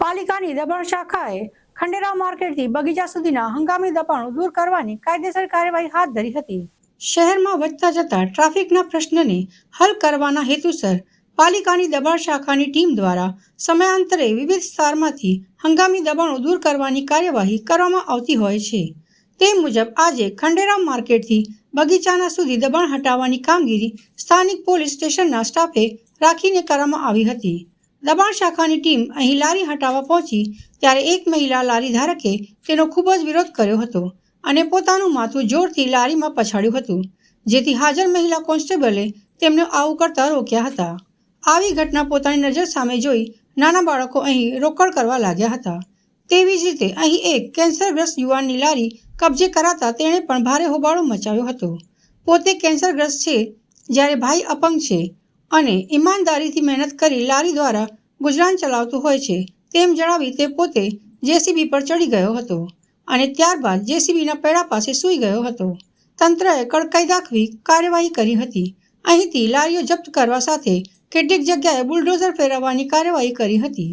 પાલિકાની દબાણ શાખાએ ખંડેરાવ માર્કેટથી બગીચા સુધીના હંગામી દબાણો દૂર કરવાની કાયદેસર કાર્યવાહી હાથ ધરી હતી. શહેરમાં વધતા જતા ટ્રાફિકના પ્રશ્નને હલ કરવાના હેતુસર પાલિકાની દબાણ શાખાની ટીમ દ્વારા સમયાંતરે વિવિધ વિસ્તારમાંથી હંગામી દબાણો દૂર કરવાની કાર્યવાહી કરવામાં આવતી હોય છે. તે મુજબ આજે ખંડેરાવ માર્કેટથી બગીચાના સુધી દબાણ હટાવવાની કામગીરી સ્થાનિક પોલીસ સ્ટેશનના સ્ટાફે રાખીને કરવામાં આવી હતી. દબાણ શાખાની ટીમ અહીં લારી હટાવવા પહોંચી, ત્યારે એક મહિલા લારી ધારકે તેનો ખૂબ જ વિરોધ કર્યો હતો અને પોતાનું માથું જોરથી લારીમાં પછાડ્યું હતું, જેથી હાજર મહિલા કોન્સ્ટેબલે તેમને આવું કરતા રોક્યા હતા. આવી ઘટના પોતાની નજર સામે જોઈ નાના બાળકો અહીં રોકડ કરવા લાગ્યા હતા. તેવી જ રીતે અહીં એક કેન્સરગ્રસ્ત યુવાનની લારી કબજે કરાતા તેણે પણ ભારે હોબાળો મચાવ્યો હતો. પોતે કેન્સરગ્રસ્ત છે, જ્યારે ભાઈ અપંગ છે. અને ઈમાનદારીથી મહેનત કરી લારી દ્વારા ગુજરાન ચલાવતું હોય છે તેમ જણાવી તે પોતે જેસીબી પર ચડી ગયો હતો અને ત્યારબાદ જેસીબીના પેડા પાસે સૂઈ ગયો હતો. તંત્રએ કડકાઈ દાખવી કાર્યવાહી કરી હતી. અહીંથી લારીઓ જપ્ત કરવા સાથે કેટલીક જગ્યાએ બુલડોઝર ફેરવવાની કાર્યવાહી કરી હતી.